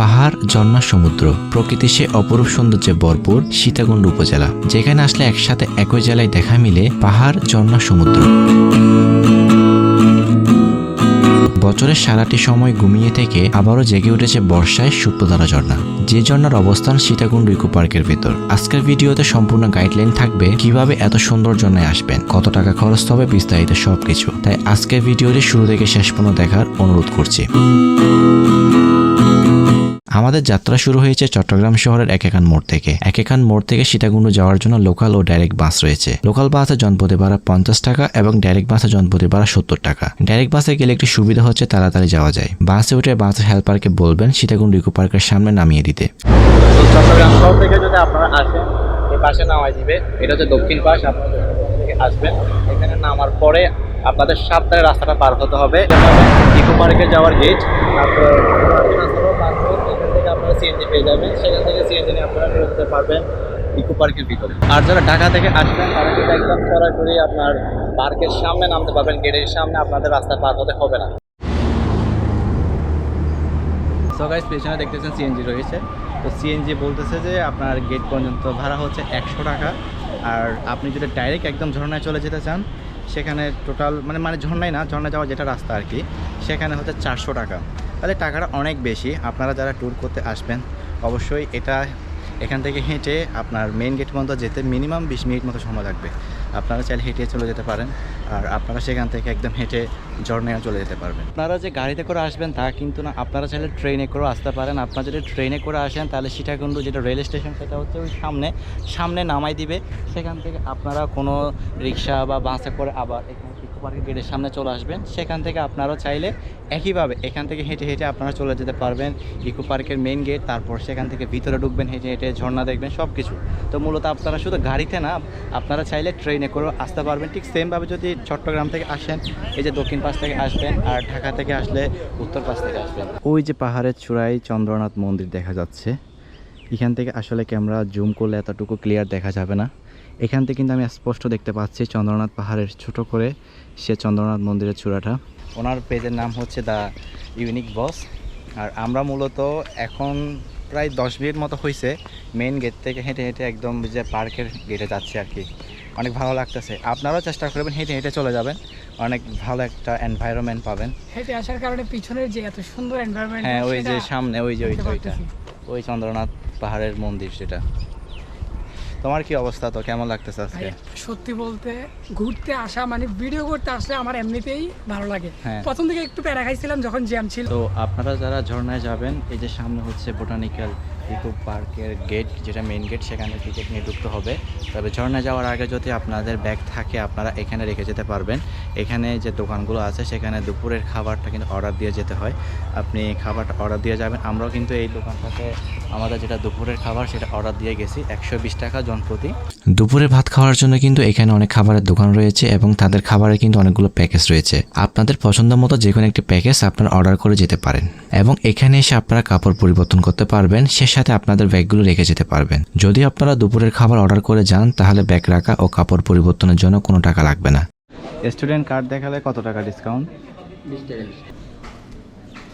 পাহাড় ঝর্ণা সমুদ্র প্রকৃতি সে অপরূপ সৌন্দর্যে ভরপুর সীতাকুণ্ড উপজেলা, যেখানে আসলে একসাথে একই জেলায় দেখা মিলে পাহাড় ঝর্ণা সমুদ্র। বছরের সারাটি সময় ঘুমিয়ে থেকে আবারও জেগে উঠেছে বর্ষায় সুপ্রধারা ঝর্ণা, যে ঝর্ণার অবস্থান সীতাকুণ্ড ইকো পার্কের ভেতর। আজকের ভিডিওতে সম্পূর্ণ গাইডলাইন থাকবে কীভাবে এত সুন্দর ঝর্ণায় আসবেন, কত টাকা খরচ হবে বিস্তারিত সবকিছু। তাই আজকের ভিডিওটি শুরু থেকে শেষ পর্যন্ত দেখার অনুরোধ করছি। আমাদের যাত্রা শুরু হয়েছে চট্টগ্রাম শহরের একেকান মোড় থেকে। একেকান মোড় থেকে সীতাকুণ্ড যাওয়ার জন্য লোকাল ও ডাইরেক্ট বাস রয়েছে। লোকাল বাসে জনপ্রতি ভাড়া পঞ্চাশ টাকা এবং ডাইরেক্ট বাসে জনপ্রতি ভাড়া সত্তর টাকা। ডাইরেক্ট বাসে গেলে একটি সুবিধা হচ্ছে, তাড়াতাড়ি যাওয়া যায়। বাসে উঠে বাসের হেল্পারকে বলবেন সীতাকুণ্ড ইকো পার্কের সামনে নামিয়ে দিতে। চট্টগ্রাম শহর থেকে যদি আপনারা আসেন, এই পাশে নামাই দিবে। এটা হচ্ছে দক্ষিণ পাশ, আপনারা আসবেন। এখানে নামার পরে আপনাদের সাবধানে রাস্তাটা পার হতে হবে। ইকো পার্কে যাওয়ার গেট তারপর সিএনজি পেয়ে যাবেন। সেখান থেকে সিএনজি নিয়ে আপনারা ঢুকতে পারবেন ইকো পার্কের ভিতরে। আর যারা ঢাকা থেকে আসবেন, তারা কিন্তু একদম সরাসরি আপনার পার্কের সামনে নামতে পারবেন। গেটের সামনে আপনাদের রাস্তা পার হতে হবে না। সো গাইস পেছনে দেখতেছেন সিএনজি রয়েছে। তো সিএনজি বলতেছে যে আপনার গেট পর্যন্ত ভাড়া হচ্ছে একশো টাকা। আর আপনি যদি ডাইরেক্ট একদম ঝর্ণায় চলে যেতে চান, সেখানে টোটাল মানে মানে ঝর্ণায় না, ঝর্ণা যাওয়ার যেটা রাস্তা আর কি, সেখানে হচ্ছে চারশো টাকা। তাহলে টাকাটা অনেক বেশি। আপনারা যারা ট্যুর করতে আসবেন, অবশ্যই এটা এখান থেকে হেঁটে আপনার মেন গেট পর্যন্ত যেতে মিনিমাম বিশ মিনিট মতো সময় লাগবে। আপনারা চাইলে হেঁটে চলে যেতে পারেন আর আপনারা সেখান থেকে একদম হেঁটে ঝর্ণায় চলে যেতে পারবেন। আপনারা যে গাড়িতে করে আসবেন তা কিন্তু না, আপনারা চাইলে ট্রেনে করেও আসতে পারেন। আপনারা যদি ট্রেনে করে আসেন, তাহলে সীতাকুণ্ড যেটা রেল স্টেশন সেটা হচ্ছে ওই সামনে সামনে নামাই দিবে। সেখান থেকে আপনারা কোনো রিক্সা বা বাসে করে আবার এখানে পার্কের গেটের সামনে চলে আসবেন। সেখান থেকে আপনারাও চাইলে একইভাবে এখান থেকে হেঁটে হেঁটে আপনারা চলে যেতে পারবেন। ইকো পার্কের মেন গেট, তারপর সেখান থেকে ভিতরে ঢুকবেন, হেঁটে হেঁটে ঝর্ণা দেখবেন সব কিছু তো মূলত আপনারা শুধু গাড়িতে না, আপনারা চাইলে ট্রেনে করেও আসতে পারবেন। ঠিক সেমভাবে যদি চট্টগ্রাম থেকে আসেন, এই যে দক্ষিণ পাশ থেকে আসবেন আর ঢাকা থেকে আসলে উত্তর পাশ থেকে আসবেন। ওই যে পাহাড়ের চূড়ায় চন্দ্রনাথ মন্দির দেখা যাচ্ছে। এখান থেকে আসলে ক্যামেরা জুম করলে এতটুকু ক্লিয়ার দেখা যাবে না। এখান থেকে কিন্তু আমি স্পষ্ট দেখতে পাচ্ছি চন্দ্রনাথ পাহাড়ের ছোট করে সে চন্দ্রনাথ মন্দিরের চূড়াটা। ওনার পেজের নাম হচ্ছে দ্য ইউনিক বস। আর আমরা মূলত এখন প্রায় দশ মিনিট মতো হয়েছে মেন গেট থেকে হেঁটে হেঁটে একদম যে পার্কের গেটে যাচ্ছে আর কি। অনেক ভালো লাগতেছে। আপনারাও চেষ্টা করবেন হেঁটে হেঁটে চলে যাবেন। অনেক ভালো একটা এনভায়রনমেন্ট পাবেন। হেঁটে আসার কারণে পিছনের যে এত সুন্দর এনভায়রনমেন্ট হ্যাঁ ওই যে সামনে ওই যে ওইটা ওইটা। ওই চন্দ্রনাথ পাহাড়ের মন্দির সেটা। তোমার কি অবস্থা? তো কেমন লাগতেছে আজকে? সত্যি বলতে ঘুরতে আসা মানে ভিডিও করতে আসলে আমার এমনিতেই ভালো লাগে। হ্যাঁ। প্রথম থেকে একটু প্যারা খাইছিলাম যখন জ্যাম ছিল। তো আপনারা যারা ঝর্ণায় যাবেন এই যে সামনে হচ্ছে বোটানিক্যাল ইকো পার্কের গেট যেটা মেন গেট সেখানে টিকিট নিয়ে ঢুকতে হবে। তবে ঝর্ণায় যাওয়ার আগে যদি আপনাদের ব্যাগ থাকে আপনারা এখানে রেখে যেতে পারবেন। এখানে যে দোকানগুলো আছে, সেখানে দুপুরের খাবারটা কিন্তু অর্ডার দিয়ে যেতে হয়। আপনি খাবারটা অর্ডার দিয়ে যাবেন। আমরাও কিন্তু এই দোকানটাতে আমাদের যেটা দুপুরের খাবার, সেটা অর্ডার দিয়ে গেছি। একশো বিশ টাকা জন প্রতি। দুপুরে ভাত খাওয়ার জন্য কিন্তু এখানে অনেক খাবারের দোকান রয়েছে এবং তাদের খাবারের কিন্তু অনেকগুলো প্যাকেজ রয়েছে। আপনাদের পছন্দ মতো যে কোনো একটি প্যাকেজ আপনারা অর্ডার করে যেতে পারেন এবং এখানে এসে আপনারা কাপড় পরিবর্তন করতে পারবেন, সে সাথে আপনাদের ব্যাগগুলো রেখে যেতে পারবেন। যদি আপনারা দুপুরের খাবার অর্ডার করে যান, তাহলে ব্যাগ রাখা ও কাপড় পরিবর্তনের জন্য কোনো টাকা লাগবে না। স্টুডেন্ট কার্ড দেখালে কত টাকা ডিসকাউন্ট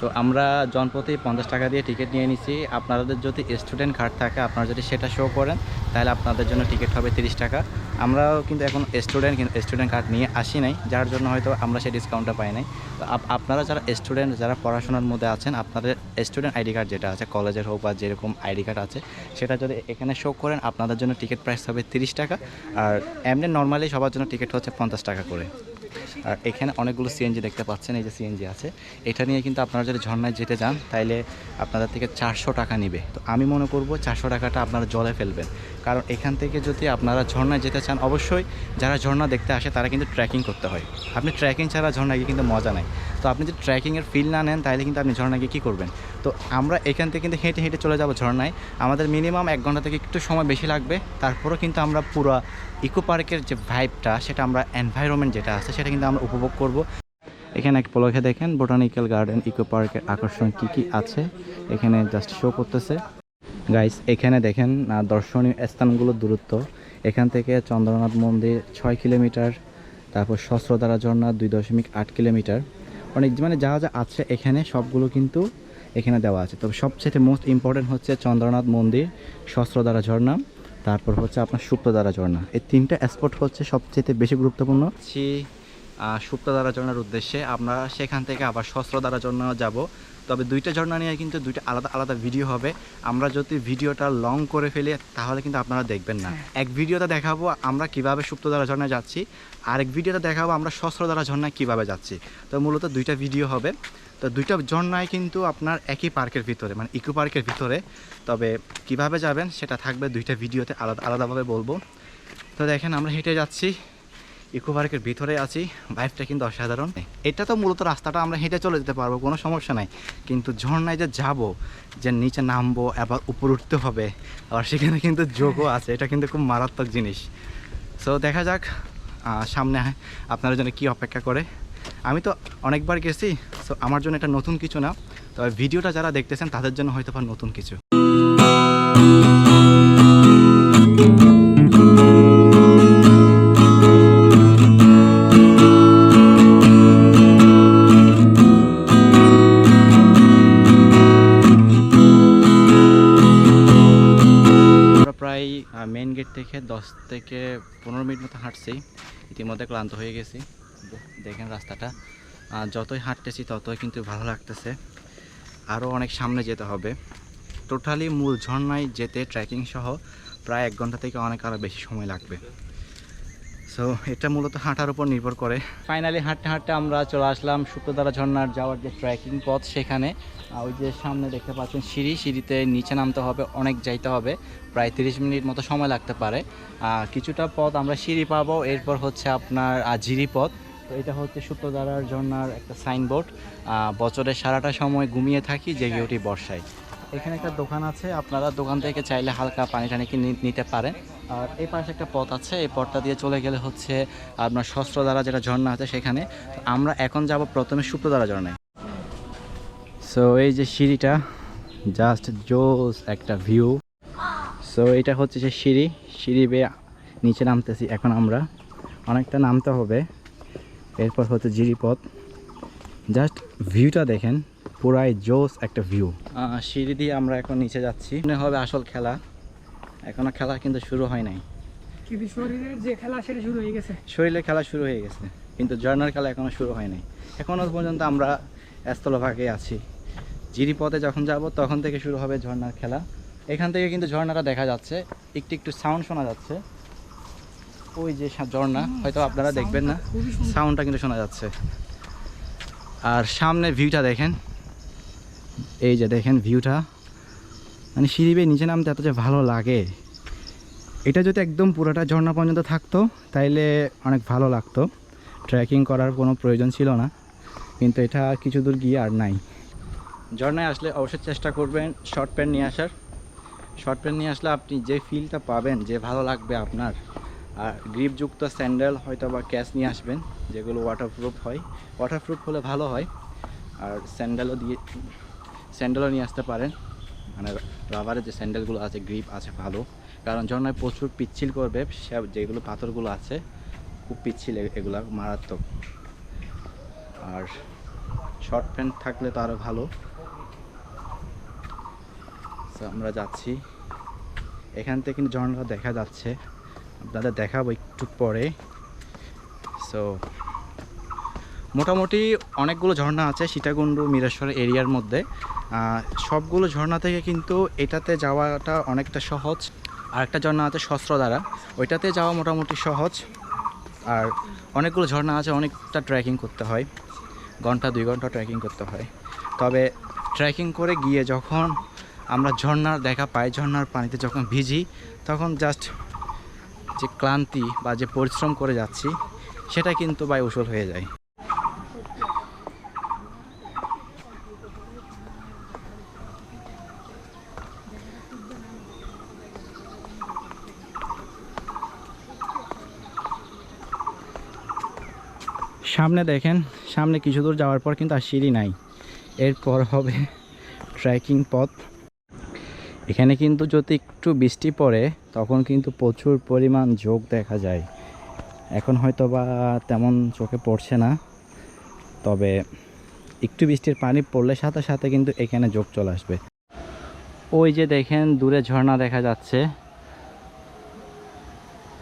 তো আমরা জনপ্রতি পঞ্চাশ টাকা দিয়ে টিকিট নিয়ে নিছি। আপনাদের যদি স্টুডেন্ট কার্ড থাকে, আপনারা যদি সেটা শো করেন, তাহলে আপনাদের জন্য টিকিট হবে তিরিশ টাকা। আমরাও কিন্তু এখন স্টুডেন্ট কিন্তু স্টুডেন্ট কার্ড নিয়ে আসি নাই, যার জন্য হয়তো আমরা সেই ডিসকাউন্টটা পাই নাই। তো আপ- আপনারা যারা স্টুডেন্ট, যারা পড়াশোনার মধ্যে আছেন, আপনাদের স্টুডেন্ট আইডি কার্ড যেটা আছে, কলেজের হোক বা যেরকম আইডি কার্ড আছে, সেটা যদি এখানে শো করেন, আপনাদের জন্য টিকিট প্রাইস হবে তিরিশ টাকা। আর এমনি নর্মালি সবার জন্য টিকিট হচ্ছে পঞ্চাশ টাকা করে। আর এখানে অনেকগুলো সিএনজি দেখতে পাচ্ছেন, এই যে সিএনজি আছে। এটা নিয়ে কিন্তু আপনারা যদি ঝর্ণায় যেতে যান, তাইলে আপনাদের থেকে চারশো টাকা নিবে। তো আমি মনে করব চারশো টাকাটা আপনারা জলে ফেলবেন। কারণ এখান থেকে যদি আপনারা ঝর্ণায় যেতে চান, অবশ্যই যারা ঝর্ণা দেখতে আসে, তারা কিন্তু ট্রেকিং করতে হয়। আপনি ট্রেকিং ছাড়া ঝর্ণায় গিয়ে কিন্তু মজা নেই। তো আপনি যদি ট্রেকিংয়ের ফিল না নেন তাহলে কিন্তু আপনি ঝর্ণায় গিয়ে কী করবেন? তো আমরা এখান থেকে কিন্তু হেঁটে হেঁটে চলে যাব ঝর্ণায়। আমাদের মিনিমাম এক ঘণ্টা থেকে একটু সময় বেশি লাগবে। তারপরেও কিন্তু আমরা পুরো ইকো পার্কের যে ভাইবটা সেটা আমরা এনভায়রনমেন্ট যেটা আছে, সেটা কিন্তু আমরা উপভোগ করব। এখানে এক পলকে দেখেন বোটানিক্যাল গার্ডেন ইকো পার্কের আকর্ষণ কি কি আছে, এখানে জাস্ট শো করতেছে। গাইস এখানে দেখেন দর্শনীয় স্থানগুলোর দূরত্ব। এখান থেকে চন্দ্রনাথ মন্দির ছয় কিলোমিটার, তারপর সহস্রধারা ঝর্ণা দুই দশমিক আট কিলোমিটার। অনেক মানে যা যা আছে এখানে, সবগুলো কিন্তু এখানে দেওয়া আছে। তবে সবচেয়ে মোস্ট ইম্পর্টেন্ট হচ্ছে চন্দ্রনাথ মন্দির শস্ত্রধারা ঝর্ণা, তারপর হচ্ছে আপনার সুপ্তদ্বারা ঝর্ণা। এই তিনটা স্পট হচ্ছে সবচেয়ে বেশি গুরুত্বপূর্ণ। সুপ্তদ্বারা ঝর্ণার উদ্দেশ্যে আমরা সেখান থেকে আবার শস্ত্রধারা ঝর্ণা যাব। তবে দুইটা ঝর্ণা নিয়ে কিন্তু দুইটা আলাদা আলাদা ভিডিও হবে। আমরা যদি ভিডিওটা লং করে ফেলি তাহলে কিন্তু আপনারা দেখবেন না। এক ভিডিওতে দেখাবো আমরা কীভাবে সুপ্তধারা ঝর্ণায় যাচ্ছি আরেক ভিডিওতে দেখাবো আমরা শস্ত্রধারা ঝর্ণায় কীভাবে যাচ্ছি। তো মূলত দুইটা ভিডিও হবে। তো দুইটা ঝর্ণায় কিন্তু আপনার একই পার্কের ভিতরে মানে ইকো পার্কের ভিতরে। তবে কীভাবে যাবেন সেটা থাকবে দুইটা ভিডিওতে আলাদা আলাদাভাবে বলব। তো দেখেন আমরা হেঁটে যাচ্ছি। ইকো পার্কের ভিতরে আছি। ভাইবটা কিন্তু অসাধারণ। এটা তো মূলত রাস্তাটা আমরা হেঁটে চলে যেতে পারব, কোনো সমস্যা নাই। কিন্তু ঝর্ণায় যে যাব, যে নিচে নামবো, আবার উপর উঠতে হবে, আবার সেখানে কিন্তু যোগও আছে, এটা কিন্তু খুব মারাত্মক জিনিস। সো দেখা যাক সামনে আপনার জন্য কি অপেক্ষা করে। আমি তো অনেকবার গেছি সো আমার জন্য এটা নতুন কিছু না। তবে ভিডিওটা যারা দেখতেছেন, তাদের জন্য হয়তো নতুন কিছু। থেকে পনেরো মিনিট মতো হাঁটছি, ইতিমধ্যে ক্লান্ত হয়ে গেছি। দেখেন রাস্তাটা। আর যতই হাঁটতেছি, ততই কিন্তু ভালো লাগতেছে। আরও অনেক সামনে যেতে হবে। টোটালি মূল ঝর্ণায় যেতে ট্রেকিং সহ প্রায় এক ঘণ্টা থেকে অনেক আরও বেশি সময় লাগবে। সো এটা মূলত হাঁটার উপর নির্ভর করে। ফাইনালি হাঁটতে হাঁটতে আমরা চলে আসলাম শুক্রধারা ঝর্ণার যাওয়ার যে ট্রেকিং পথ সেখানে। ওই যে সামনে দেখতে পাচ্ছেন সিঁড়ি, সিঁড়িতে নিচে নামতে হবে, অনেক যাইতে হবে। প্রায় তিরিশ মিনিট মতো সময় লাগতে পারে। কিছুটা পথ আমরা সিঁড়ি পাবো, এরপর হচ্ছে আপনার জিরি পথ। তো এটা হচ্ছে সূত্রধারার ঝর্ণার একটা সাইনবোর্ড বছরের সারাটা সময় ঘুমিয়ে থাকি, জেগে উঠি বর্ষায়। এখানে একটা দোকান আছে, আপনারা দোকান থেকে চাইলে হালকা পানি টানি নিতে পারেন। আর এই পাশে একটা পথ আছে, এই পথটা দিয়ে চলে গেলে হচ্ছে আপনার শস্ত্রধারা যেটা ঝর্ণা আছে সেখানে। আমরা এখন যাব প্রথমে সুপ্রধারা ঝর্ণায়। সো এই যে সিঁড়িটা জাস্ট জোস একটা ভিউ সো এটা হচ্ছে যে সিঁড়ি সিঁড়ি বেয়ে নিচে নামতেছি এখন আমরা। অনেকটা নামতে হবে, এরপর হচ্ছে জিরিপথ। জাস্ট ভিউটা দেখেন, পুরাই জোস একটা ভিউ সিঁড়ি দিয়ে আমরা এখন নিচে যাচ্ছি। মনে হবে আসল খেলা। এখনও খেলা কিন্তু শুরু হয় নাই। কিন্তু শরীরের যে খেলা সেটা শুরু হয়ে গেছে। শরীরে খেলা শুরু হয়ে গেছে কিন্তু ঝর্নার খেলা এখনও শুরু হয় নাই। এখনও পর্যন্ত আমরা স্থলভাগে আছি। জিরিপথে যখন যাব তখন থেকে শুরু হবে ঝর্নার খেলা। এখান থেকে কিন্তু ঝর্ণাটা দেখা যাচ্ছে। একটু একটু সাউন্ড শোনা যাচ্ছে। ওই যে ঝর্ণা হয়তো আপনারা দেখবেন না। সাউন্ডটা কিন্তু শোনা যাচ্ছে। আর সামনে ভিউটা দেখেন। এই যে দেখেন ভিউটা মানে সিঁড়ি বেয়ে নিচে নামতে এত যে ভালো লাগে। এটা যদি একদম পুরোটা ঝর্ণা পর্যন্ত থাকতো, তাইলে অনেক ভালো লাগতো। ট্রেকিং করার কোনো প্রয়োজন ছিল না। কিন্তু এটা কিছু দূর গিয়ে আর নাই। ঝর্ণায় আসলে অবশ্যই চেষ্টা করবেন শর্ট প্যান্ট নিয়ে আসার। শর্ট প্যান্ট নিয়ে আসলে আপনি যে ফিলটা পাবেন, যে ভালো লাগবে আপনার। আর গ্রিপযুক্ত স্যান্ডেল হয়তো বা ক্যাশ নিয়ে আসবেন, যেগুলো ওয়াটারপ্রুফ হয়। ওয়াটারপ্রুফ হলে ভালো হয়। আর স্যান্ডেলও দিয়ে স্যান্ডেলও নিয়ে আসতে পারেন। মানে রাবারের যে স্যান্ডেলগুলো আছে গ্রিপ আছে ভালো। কারণ ঝর্ণায় প্রচুর পিচ্ছিল করবে, সে- যেগুলো পাথরগুলো আছে, খুব পিচ্ছিল এগুলা, মারাত্মক। আর শর্ট প্যান্ট থাকলে তো আরও ভালো। আমরা যাচ্ছি। এখান থেকে কিন্তু ঝর্ণাটা দেখা যাচ্ছে। আপনাদের দেখাবো একটু পরে। সো মোটামুটি অনেকগুলো ঝর্ণা আছে, সীতাকুণ্ডু, মিরেশ্বর এরিয়ার মধ্যে। সবগুলো ঝর্ণা থেকে কিন্তু এটাতে যাওয়াটা অনেকটা সহজ। আর একটা ঝর্ণা আছে শস্ত্রধারা ওইটাতে যাওয়া মোটামুটি সহজ। আর অনেকগুলো ঝর্ণা আছে, অনেকটা ট্রেকিং করতে হয়। ঘণ্টা, দুই ঘণ্টা ট্রেকিং করতে হয়। তবে ট্রেকিং করে গিয়ে যখন আমরা ঝর্ণার দেখা পাই, ঝর্ণার পানিতে যখন ভিজি, তখন জাস্ট যে ক্লান্তি বা যে পরিশ্রম করে যাচ্ছি, সেটা কিন্তু বাই উসল হয়ে যায়। সামনে দেখেন, সামনে কিছু দূর যাওয়ার পর কিন্তু আর সিঁড়ি নাই। এরপর হবে ট্রেকিং পথ। এখানে কিন্তু যদি একটু বৃষ্টি পড়ে, তখন কিন্তু প্রচুর পরিমাণ যোগ দেখা যায়। এখন হয়তো বা তেমন চোখে পড়ছে না, তবে একটু বৃষ্টির পানি পড়লে সাথে সাথে কিন্তু এখানে যোগ চলে আসবে। ওই যে দেখেন, দূরে ঝর্ণা দেখা যাচ্ছে।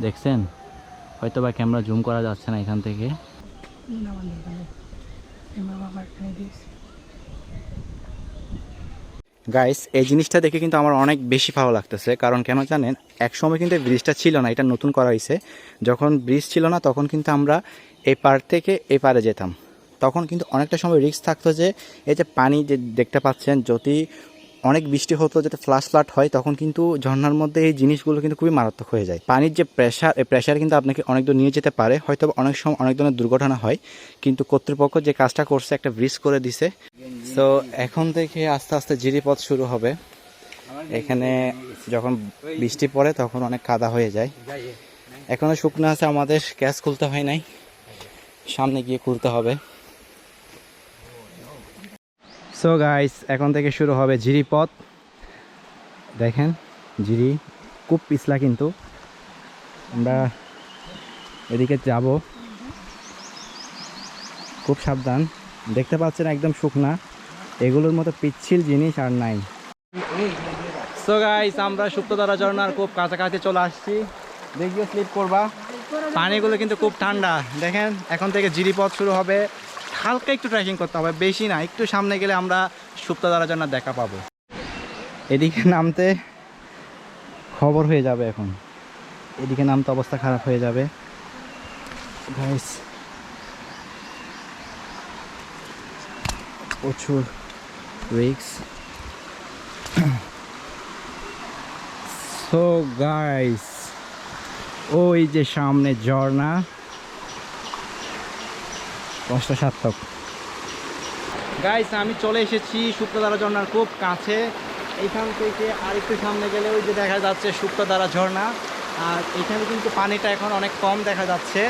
দেখছেন? হয়তো বা ক্যামেরা জুম করা যাচ্ছে না এখান থেকে। গাইস এই জিনিসটা দেখে কিন্তু আমার অনেক বেশি ভালো লাগতেছে, কারণ কেন জানেন এক সময় কিন্তু ব্রিজটা ছিল না, এটা নতুন করা হয়েছে। যখন ব্রিজ ছিল না, তখন কিন্তু আমরা এই পার থেকে এই পারে যেতাম। তখন কিন্তু অনেকটা সময় রিস্ক থাকতো যে, এই যে পানি যে দেখতে পাচ্ছেন, যদি অনেক বৃষ্টি হতো যাতে ফ্লাশ ফ্লাট হয়, তখন কিন্তু ঝর্ণার মধ্যে এই জিনিসগুলো কিন্তু খুবই মারাত্মক হয়ে যায়। পানির যে প্রেশার এই প্রেশার কিন্তু আপনাকে অনেক দূর নিয়ে যেতে পারে, হয়তো অনেক সময় অনেক ধরনের দুর্ঘটনা হয়, কিন্তু কর্তৃপক্ষ যে কাজটা করছে, একটা ব্রিজ করে দিছে। তো এখন থেকে আস্তে আস্তে জিরিপথ শুরু হবে। এখানে যখন বৃষ্টি পড়ে, তখন অনেক কাদা হয়ে যায়। এখনও শুকনো আছে, আমাদের গ্যাস খুলতে হয় নাই। সামনে গিয়ে খুলতে হবে। সো গাইস, এখন থেকে শুরু হবে জিরি পথ। দেখেন, জিরি খুব পিছলা কিন্তু। আমরা এদিকে যাব। খুব সাবধান। দেখতে পাচ্ছেন একদম শুকনা। এগুলোর মতো পিচ্ছিল জিনিস আর নাই। সো গাইস, আমরা সুপ্তধারা ঝর্ণার খুব কাছাকাছি চলে আসছি। দেখিও স্লিপ করবা। পানিগুলো কিন্তু খুব ঠান্ডা। দেখেন, এখন থেকে জিরি পথ শুরু হবে। হালকা একটু ট্রেকিং করতে হবে, বেশি না, একটু সামনে গেলে আমরা সুপ্তধারা ঝর্ণার দেখা পাবো। এদিকে নামতে খবর হয়ে যাবে এখন। এদিকে নামতে অবস্থা খারাপ হয়ে যাবে। গাইস প্রচুর রিক্স সো গাইস ওই যে সামনে ঝর্ণা। কষ্ট সার্থক গাইস আমি চলে এসেছি শুক্রধারা ঝর্ণার খুব কাছে। এইখান থেকে আর একটু সামনে গেলে ওই যে দেখা যাচ্ছে শুক্রধারা ঝর্ণা। আর এখানে কিন্তু পানিটা এখন অনেক কম দেখা যাচ্ছে।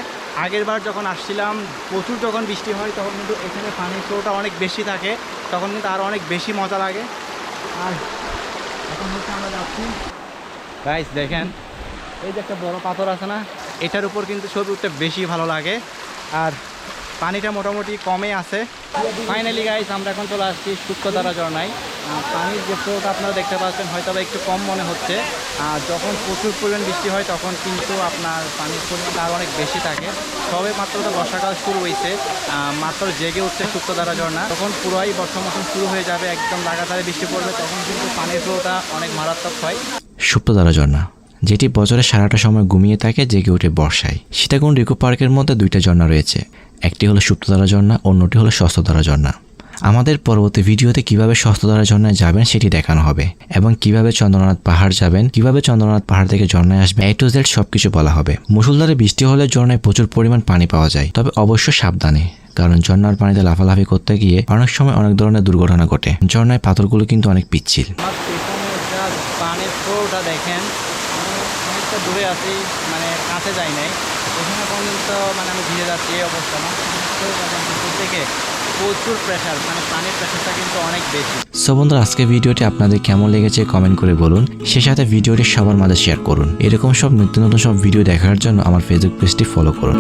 আগের বার যখন আসছিলাম, প্রচুর যখন বৃষ্টি হয়, তখন কিন্তু এখানে পানির ফ্লোটা অনেক বেশি থাকে। তখন কিন্তু আরও অনেক বেশি মজা লাগে। আর এখন হচ্ছে আমরা যাচ্ছি। গাইস দেখেন, এই যে একটা বড় পাথর আছে না, এটার উপর কিন্তু ছবি উঠতে বেশি ভালো লাগে। আর পানিটা মোটামুটি কমে আছে। ফাইনালি গাইস আমরা এখন চলে আসছি শুক্রধারা ঝর্ণায়। পানির যে ফ্লোটা আপনারা দেখতে পাচ্ছেন হয়তো একটু কম মনে হচ্ছে। আর যখন প্রচুর পরিমাণ বৃষ্টি হয়, তখন কিন্তু আপনার পানির পরিমাণটা আরও অনেক বেশি থাকে। সবে মাত্র তো বর্ষাকাল শুরু হয়েছে মাত্র জেগে উঠছে শুক্রধারা ঝর্ণা। তখন পুরোই বর্ষা মৌসুম শুরু হয়ে যাবে, একদম লাগাতারে বৃষ্টি পড়বে, তখন কিন্তু পানির ফ্লোটা অনেক মারাত্মক হয়। সুপ্তধারা ঝর্ণা, যেটি বছরের সারাটা সময় ঘুমিয়ে থাকে, জেগে ওঠে বর্ষায়। সীতাকুণ্ড ইকো পার্কের মধ্যে দুইটা ঝর্ণা রয়েছে। একটি হলো সুপ্তধারা ঝর্ণা, অন্যটি হলো সস্তধারা ঝর্ণা। আমাদের পরবর্তী ভিডিওতে কীভাবে সস্তধারা ঝর্ণায় যাবেন সেটি দেখানো হবে এবং কীভাবে চন্দ্রনাথ পাহাড় যাবেন, কীভাবে চন্দ্রনাথ পাহাড় থেকে ঝর্ণায় আসবে এ টু জেড সবকিছু বলা হবে। মুসুলধারে বৃষ্টি হলে ঝর্ণায় প্রচুর পরিমাণ পানি পাওয়া যায়, তবে অবশ্য সাবধানে, কারণ ঝর্ণার পানিতে লাফালাফি করতে গিয়ে অনেক সময় অনেক ধরনের দুর্ঘটনা ঘটে। ঝর্ণায় পাথরগুলো কিন্তু অনেক পিচ্ছিল। দেখেন দূরে আছি মানে কাছে যাই নাই। এখানে পর্যন্ত মানে আমি ভিজে যাচ্ছি এই অবস্থা থেকে প্রচুর প্রেশার মানে পানির প্রেশারটা কিন্তু অনেক বেশি। সো বন্ধুরা আজকে ভিডিওটি আপনাদের কেমন লেগেছে কমেন্ট করে বলুন। সে সাথে ভিডিওটি সবার মাঝে শেয়ার করুন। এরকম সব নিত্য নতুন সব ভিডিও দেখার জন্য আমার ফেসবুক পেজটি ফলো করুন।